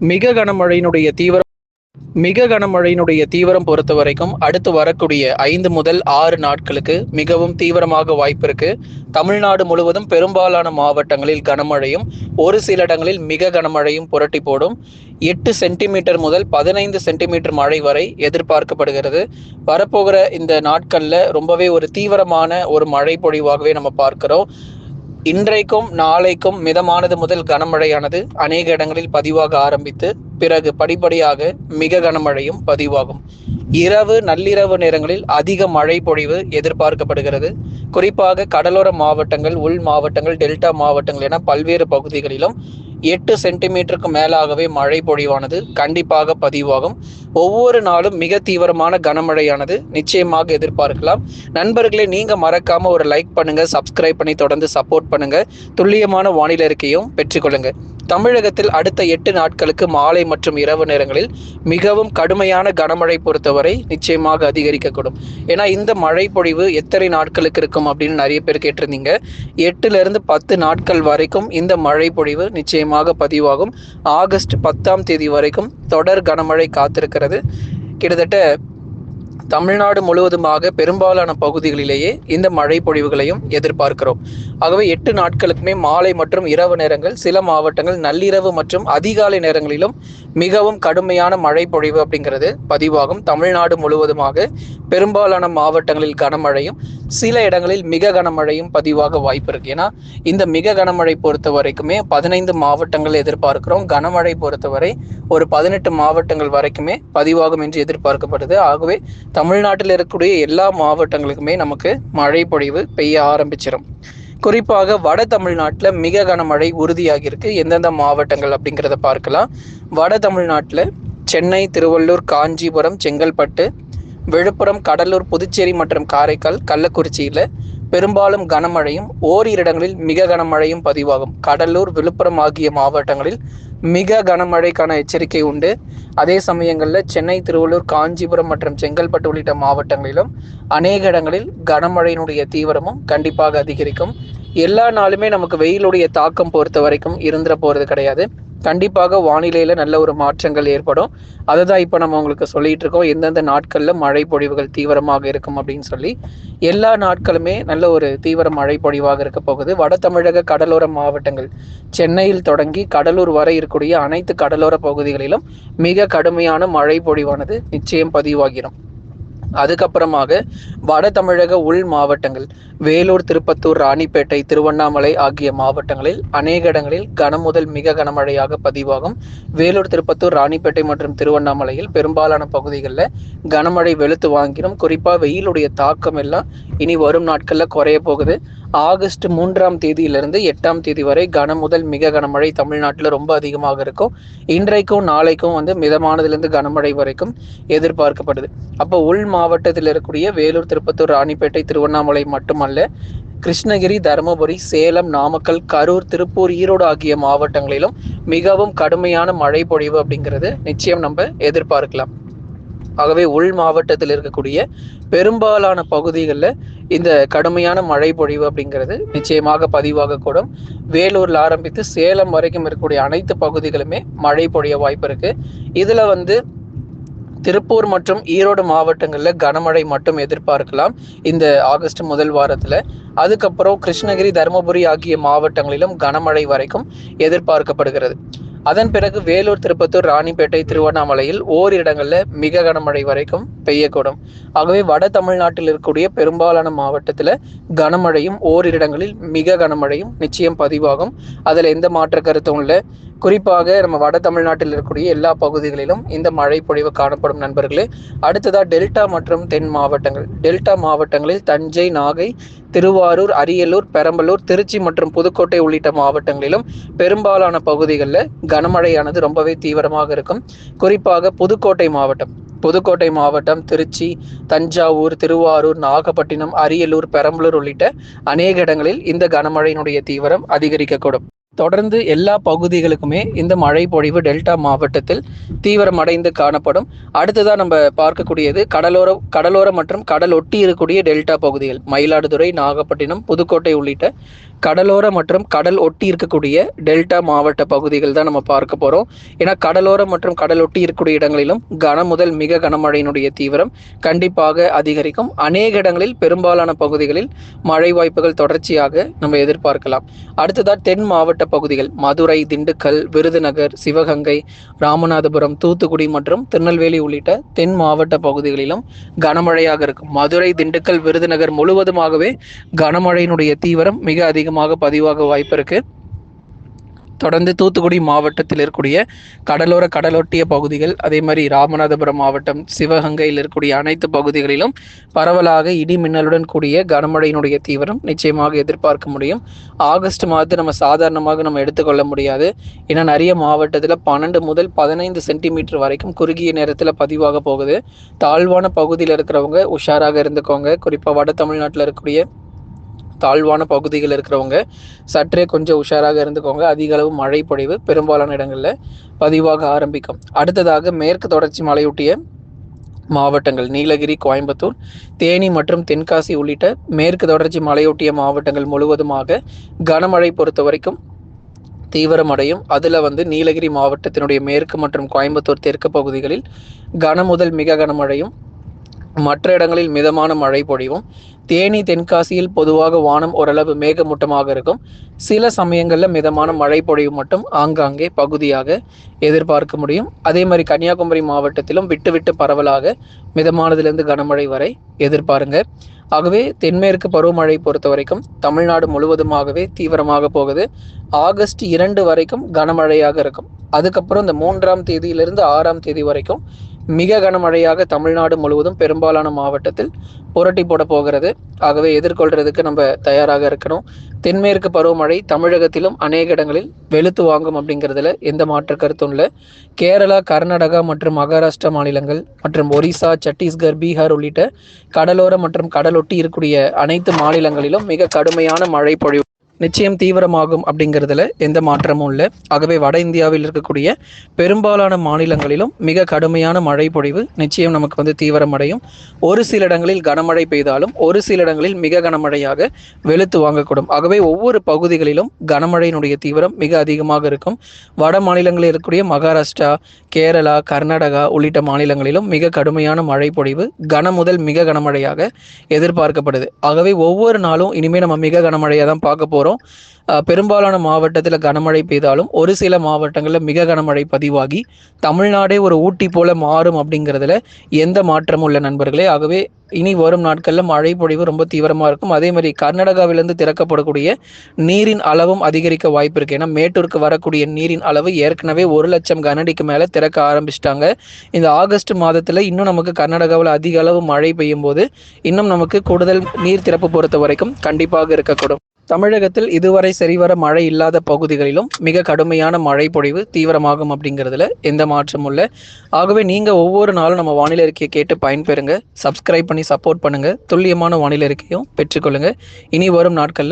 மிக கனமழையினுடைய தீவிரம் மிக கனமழையினுடைய தீவிரம் பொறுத்த வரைக்கும் அடுத்து வரக்கூடிய ஐந்து முதல் ஆறு நாட்களுக்கு மிகவும் தீவிரமாக வாய்ப்பு இருக்கு. தமிழ்நாடு முழுவதும் பெரும்பாலான மாவட்டங்களில் கனமழையும் ஒரு சில இடங்களில் மிக கனமழையும் புரட்டி போடும். எட்டு சென்டிமீட்டர் முதல் பதினைந்து சென்டிமீட்டர் மழை வரை எதிர்பார்க்கப்படுகிறது. வரப்போகிற இந்த நாட்கள்ல ரொம்பவே ஒரு தீவிரமான ஒரு மழை பொழிவாகவே நம்ம பார்க்கிறோம். இன்றைக்கும் நாளைக்கும் மிதமானது முதல் கனமழையானது. அநேக இடங்களில் பதிவாக ஆரம்பித்து பிறகு படிப்படியாக மிக கனமழையும் பதிவாகும். இரவு நள்ளிரவு நேரங்களில் அதிக மழை பொழிவு எதிர்பார்க்கப்படுகிறது. குறிப்பாக கடலோர மாவட்டங்கள் உள் மாவட்டங்கள் டெல்டா மாவட்டங்கள் என பல்வேறு பகுதிகளிலும் எட்டு சென்டிமீட்டருக்கு மேலாகவே மழை பொழிவானது கண்டிப்பாக பதிவாகும். ஒவ்வொரு நாளும் மிக தீவிரமான கனமழையானது. நிச்சயமாக எதிர்பார்க்கலாம். நண்பர்களே நீங்க மறக்காம ஒரு லைக் பண்ணுங்க சப்ஸ்கிரைப் பண்ணி தொடர்ந்து சப்போர்ட் பண்ணுங்க. துல்லியமான வானிலை இருக்கையும் பெற்றுக்கொள்ளுங்க தமிழகத்தில் அடுத்த எட்டு நாட்களுக்கு மாலை மற்றும் இரவு நேரங்களில் மிகவும் கடுமையான கனமழை பொறுத்தவரை நிச்சயமாக அதிகரிக்கக்கூடும். ஏன்னா இந்த மழை பொழிவு எத்தனை நாட்களுக்கு இருக்கும் அப்படின்னு நிறைய பேர் கேட்டிருந்தீங்க. எட்டுல இருந்து பத்து நாட்கள் வரைக்கும் இந்த மழை பொழிவு நிச்சயமாக பதிவாகும். ஆகஸ்ட் பத்தாம் தேதி வரைக்கும் தொடர் கனமழை காத்திருக்கிறது. கிட்டத்தட்ட தமிழ்நாடு முழுவதுமாக பெரும்பாலான பகுதிகளிலேயே இந்த மழை பொழிவுகளையும் எதிர்பார்க்கிறோம். ஆகவே எட்டு நாட்களுக்குமே மாலை மற்றும் இரவு நேரங்கள் சில மாவட்டங்கள் நள்ளிரவு மற்றும் அதிகாலை நேரங்களிலும் மிகவும் கடுமையான மழை பொழிவு அப்படிங்கிறது பதிவாகும். தமிழ்நாடு முழுவதுமாக பெரும்பாலான மாவட்டங்களில் கனமழையும் சில இடங்களில் மிக கனமழையும் பதிவாக வாய்ப்பு இருக்கு. ஏன்னா இந்த மிக கனமழை பொறுத்த வரைக்குமே பதினைந்து மாவட்டங்கள் எதிர்பார்க்கிறோம். கனமழை பொறுத்தவரை ஒரு பதினெட்டு மாவட்டங்கள் வரைக்குமே பதிவாகும் என்று எதிர்பார்க்கப்படுது. ஆகவே தமிழ்நாட்டில் இருக்கக்கூடிய எல்லா மாவட்டங்களுக்குமே நமக்கு மழை பொழிவு பெய்ய ஆரம்பிச்சிடும் குறிப்பாக வட தமிழ்நாட்டில் மிக கனமழை உறுதியாகியிருக்கு. எந்தெந்த மாவட்டங்கள் அப்படிங்கிறத பார்க்கலாம். வட தமிழ்நாட்டில் சென்னை திருவள்ளூர் காஞ்சிபுரம் செங்கல்பட்டு விழுப்புரம் கடலூர் புதுச்சேரி மற்றும் காரைக்கால் கள்ளக்குறிச்சியில் பெரும்பாலும் கனமழையும் ஓரிரு இடங்களில் மிக கனமழையும் பதிவாகும். கடலூர் விழுப்புரம் ஆகிய மாவட்டங்களில் மிக கனமழைக்கான எச்சரிக்கை உண்டு. அதே சமயங்களில் சென்னை திருவள்ளூர் காஞ்சிபுரம் மற்றும் செங்கல்பட்டு உள்ளிட்ட மாவட்டங்களிலும் அநேக இடங்களில் கனமழையினுடைய தீவிரமும் கண்டிப்பாக அதிகரிக்கும். எல்லா நாளுமே நமக்கு வெயிலுடைய தாக்கம் பொறுத்த வரைக்கும் இருந்துட போகிறது கிடையாது. கண்டிப்பாக வானிலையில நல்ல ஒரு மாற்றங்கள் ஏற்படும். அதை தான் இப்போ நம்ம உங்களுக்கு சொல்லிட்டு இருக்கோம். எந்தெந்த நாட்கள்ல மழை பொழிவுகள் தீவிரமாக இருக்கும் அப்படின்னு சொல்லி. எல்லா நாட்களுமே நல்ல ஒரு தீவிர மழை பொழிவாக இருக்க போகுது. வட தமிழக கடலோர மாவட்டங்கள். சென்னையில் தொடங்கி கடலூர் வரை இருக்கக்கூடிய அனைத்து கடலோர பகுதிகளிலும் மிக கடுமையான மழை பொழிவானது நிச்சயம் பதிவாகிடும் அதுக்கப்புறமாக வட தமிழக உள் மாவட்டங்கள். வேலூர் திருப்பத்தூர் ராணிப்பேட்டை திருவண்ணாமலை ஆகிய மாவட்டங்களில் அநேக இடங்களில் கனமுதல் மிக கனமழையாக பதிவாகும். வேலூர் திருப்பத்தூர் ராணிப்பேட்டை மற்றும் திருவண்ணாமலையில் பெரும்பாலான பகுதிகளில் கனமழை வெளுத்து வாங்கினோம் குறிப்பாக வெயிலுடைய தாக்கம் எல்லாம் இனி வரும் நாட்களில் குறைய போகுது. ஆகஸ்ட் மூன்றாம் தேதியிலிருந்து எட்டாம் தேதி வரை கனமுதல் மிக கனமழை தமிழ்நாட்டில் ரொம்ப அதிகமாக இருக்கும். இன்றைக்கும் நாளைக்கும் வந்து மிதமானதிலிருந்து கனமழை வரைக்கும் எதிர்பார்க்கப்படுது. அப்போ உள் மாவட்டத்தில் இருக்கக்கூடிய வேலூர் திருப்பத்தூர் ராணிப்பேட்டை திருவண்ணாமலை மட்டுமல்ல கிருஷ்ணகிரி தருமபுரி சேலம் நாமக்கல் கரூர் திருப்பூர் ஈரோடு ஆகிய மாவட்டங்களிலும் மிகவும் கடுமையான மழை பொழிவு அப்படிங்கிறது நிச்சயம் நம்ம எதிர்பார்க்கலாம். ஆகவே உள் மாவட்டத்தில் இருக்கக்கூடிய பெரும்பாலான பகுதிகளில் இந்த கடுமையான மழை பொழிவு அப்படிங்கிறது நிச்சயமாக பதிவாகக்கூடும். வேலூர்ல ஆரம்பித்து சேலம் வரைக்கும் இருக்கக்கூடிய அனைத்து பகுதிகளுமே மழை பொழிய வாய்ப்பு இருக்கு. இதுல வந்து திருப்பூர் மற்றும் ஈரோடு மாவட்டங்களில் கனமழை மட்டும் எதிர்பார்க்கலாம் இந்த ஆகஸ்ட் முதல் வாரத்தில். அதுக்கப்புறம் கிருஷ்ணகிரி தருமபுரி ஆகிய மாவட்டங்களிலும் கனமழை வரைக்கும் எதிர்பார்க்கப்படுகிறது. அதன் பிறகு வேலூர் திருப்பத்தூர் ராணிப்பேட்டை திருவண்ணாமலையில் ஓரிடங்கள்ல மிக கனமழை வரைக்கும் பெய்யக்கூடும். ஆகவே வட தமிழ்நாட்டில் இருக்கக்கூடிய பெரும்பாலான மாவட்டத்தில் கனமழையும் ஓரிடங்களில் மிக கனமழையும் நிச்சயம் பதிவாகும். அதில் எந்த மாற்ற கருத்தும் இல்லை. குறிப்பாக நம்ம வட தமிழ்நாட்டில் இருக்கக்கூடிய எல்லா பகுதிகளிலும் இந்த மழை பொழிவு காணப்படும் நண்பர்களே. அடுத்ததா டெல்டா மற்றும் தென் மாவட்டங்கள். டெல்டா மாவட்டங்களில் தஞ்சை நாகை திருவாரூர் அரியலூர் பெரம்பலூர் திருச்சி மற்றும் புதுக்கோட்டை உள்ளிட்ட மாவட்டங்களிலும் பெரும்பாலான பகுதிகளில் கனமழையானது ரொம்பவே தீவிரமாக இருக்கும். குறிப்பாக புதுக்கோட்டை மாவட்டம். புதுக்கோட்டை மாவட்டம் திருச்சி தஞ்சாவூர் திருவாரூர் நாகப்பட்டினம் அரியலூர் பெரம்பலூர் உள்ளிட்ட அநேக இடங்களில் இந்த கனமழையினுடைய தீவிரம் அதிகரிக்கக்கூடும். தொடர்ந்து எல்லா பகுதிகளுக்குமே இந்த மழை பொழிவு டெல்டா மாவட்டத்தில் தீவிரமடைந்து காணப்படும். அடுத்ததான் நம்ம பார்க்கக்கூடியது கடலோர கடலோர மற்றும் கடல் ஒட்டி இருக்கக்கூடிய டெல்டா பகுதிகள். மயிலாடுதுறை நாகப்பட்டினம் புதுக்கோட்டை உள்ளிட்ட கடலோர மற்றும் கடல் ஒட்டி இருக்கக்கூடிய டெல்டா மாவட்ட பகுதிகள் தான் நம்ம பார்க்க போகிறோம் ஏன்னா கடலோர மற்றும் கடல் ஒட்டி இருக்கக்கூடிய இடங்களிலும் கன முதல் மிக கனமழையினுடைய தீவிரம் கண்டிப்பாக அதிகரிக்கும். அநேக இடங்களில் பெரும்பாலான பகுதிகளில் மழை வாய்ப்புகள் தொடர்ச்சியாக நம்ம எதிர்பார்க்கலாம். அடுத்ததாக தென் மாவட்ட பகுதிகள் மதுரை திண்டுக்கல் விருதுநகர் சிவகங்கை ராமநாதபுரம் தூத்துக்குடி மற்றும் திருநெல்வேலி உள்ளிட்ட தென் மாவட்ட பகுதிகளிலும் கனமழையாக இருக்கும். மதுரை திண்டுக்கல் விருதுநகர் முழுவதுமாகவே கனமழையினுடைய தீவிரம் மிக அதிகம் அதிகமாக பதிவாக வாய்ப்பு இருக்குது தொடர்ந்து தூத்துக்குடி மாவட்டத்தில் இருக்கக்கூடிய கடலோர கடலொட்டிய பகுதிகள் அதே மாதிரி ராமநாதபுரம் மாவட்டம் சிவகங்கையில் இருக்கக்கூடிய அனைத்து பகுதிகளிலும் பரவலாக இடி மின்னலுடன் கூடிய கனமழையினுடைய தீவிரம் நிச்சயமாக எதிர்பார்க்க முடியும். ஆகஸ்ட் மாதத்தை நம்ம சாதாரணமாக நம்ம எடுத்துக்கொள்ள முடியாது. ஏன்னா நிறைய மாவட்டத்தில் பன்னெண்டு முதல் பதினைந்து சென்டிமீட்டர் வரைக்கும் குறுகிய நேரத்தில் பதிவாக போகுது. தாழ்வான பகுதியில் இருக்கிறவங்க உஷாராக இருந்துக்கோங்க. குறிப்பாக வட தமிழ்நாட்டில் இருக்கக்கூடிய தாழ்வான பகுதிகள் இருக்கிறவங்க சற்றே கொஞ்சம் உஷாராக இருந்துக்கோங்க. அதிக அளவு மழை பொழிவு பெரும்பாலான இடங்களில் பதிவாக ஆரம்பிக்கும். அடுத்ததாக மேற்கு தொடர்ச்சி மலையொட்டிய மாவட்டங்கள் நீலகிரி கோயம்புத்தூர் தேனி மற்றும் தென்காசி உள்ளிட்ட மேற்கு தொடர்ச்சி மலையொட்டிய மாவட்டங்கள் முழுவதுமாக கனமழை பொறுத்த வரைக்கும் தீவிரமடையும். அதில் வந்து நீலகிரி மாவட்டத்தினுடைய மேற்கு மற்றும் கோயம்புத்தூர் தெற்கு பகுதிகளில் கன முதல் மிக கனமழையும் மற்ற இடங்களில் மிதமான மழை பொழிவும். தேனி தென்காசியில் பொதுவாக வானம் ஓரளவு மேகமூட்டமாக இருக்கும். சில சமயங்களில் மிதமான மழை பொழிவு மட்டும் ஆங்காங்கே பகுதியாக எதிர்பார்க்க முடியும். அதே மாதிரி கன்னியாகுமரி மாவட்டத்திலும் விட்டு விட்டு பரவலாக மிதமானதிலிருந்து கனமழை வரை எதிர்பாருங்க. ஆகவே தென்மேற்கு பருவமழை பொறுத்த வரைக்கும் தமிழ்நாடு முழுவதுமாகவே தீவிரமாக போகுது. ஆகஸ்ட் இரண்டு வரைக்கும் கனமழையாக இருக்கும். அதுக்கப்புறம் இந்த மூன்றாம் தேதியிலிருந்து ஆறாம் தேதி வரைக்கும் மிக கனமழையாக தமிழ்நாடு முழுவதும் பெரும்பாலான மாவட்டத்தில் புரட்டி போட போகிறது. ஆகவே எதிர்கொள்றதுக்கு நம்ம தயாராக இருக்கணும். தென்மேற்கு பருவமழை தமிழகத்திலும் அநேக இடங்களில் வெளுத்து வாங்கும் அப்படிங்கிறதுல எந்த மாற்று கருத்தும் இல்லை. கேரளா கர்நாடகா மற்றும் மகாராஷ்டிரா மாநிலங்கள் மற்றும் ஒரிசா சத்தீஸ்கர் பீகார் உள்ளிட்ட கடலோர மற்றும் கடலொட்டி இருக்கக்கூடிய அனைத்து மாநிலங்களிலும் மிக கடுமையான மழை பொழிவு நிச்சயம் தீவிரமாகும் அப்படிங்கிறதுல எந்த மாற்றமும் இல்லை. ஆகவே வட இந்தியாவில் இருக்கக்கூடிய பெரும்பாலான மாநிலங்களிலும் மிக கடுமையான மழை பொழிவு நிச்சயம் நமக்கு வந்து தீவிரமடையும். ஒரு சில இடங்களில் கனமழை பெய்தாலும் ஒரு சில இடங்களில் மிக கனமழையாக வெளுத்து வாங்கக்கூடும். ஆகவே ஒவ்வொரு பகுதிகளிலும் கனமழையினுடைய தீவிரம் மிக அதிகமாக இருக்கும். வட மாநிலங்களில் இருக்கக்கூடிய மகாராஷ்டிரா கேரளா கர்நாடகா உள்ளிட்ட மாநிலங்களிலும் மிக கடுமையான மழை பொழிவு கன முதல் மிக கனமழையாக எதிர்பார்க்கப்படுது. ஆகவே ஒவ்வொரு நாளும் இனிமேல் நம்ம மிக கனமழையாக தான் பார்க்க போகிறோம் பெரும்பாலான மாவட்டத்தில் கனமழை பெய்தாலும் ஒரு சில மாவட்டங்களில் மிக கனமழை பதிவாகி தமிழ்நாடே ஒரு ஊட்டி போல மாறும் அப்படிங்கிறதுல எந்த மாற்றமும் இல்லை நண்பர்களே. ஆகவே இனி வரும் நாட்களில் மழை பொழிவு ரொம்ப தீவிரமாக இருக்கும். அதே மாதிரி கர்நாடகாவிலிருந்து திறக்கப்படக்கூடிய நீரின் அளவும் அதிகரிக்க வாய்ப்பு இருக்குது ஏன்னா மேட்டூருக்கு வரக்கூடிய நீரின் அளவு ஏற்கனவே ஒரு லட்சம் கனடிக்கு மேலே திறக்க ஆரம்பிச்சிட்டாங்க. இந்த ஆகஸ்ட் மாதத்தில் இன்னும் நமக்கு கர்நாடகாவில் அதிக அளவு மழை பெய்யும் போது இன்னும் நமக்கு கூடுதல் நீர் திறப்பு பொறுத்த வரைக்கும் கண்டிப்பாக இருக்கக்கூடும். தமிழகத்தில் இதுவரை சரிவர மழை இல்லாத பகுதிகளிலும் மிக கடுமையான மழை பொழிவு தீவிரமாகும் அப்படிங்கிறதுல எந்த மாற்றமும் இல்லை. ஆகவே நீங்கள் ஒவ்வொரு நாளும் நம்ம வானிலை அறிக்கையை கேட்டு பயன்பெறுங்க. சப்ஸ்கிரைப் பண்ணி சப்போர்ட் பண்ணுங்கள் துல்லியமான வானிலை அறிக்கையும் பெற்றுக்கொள்ளுங்க. இனி வரும் நாட்களில்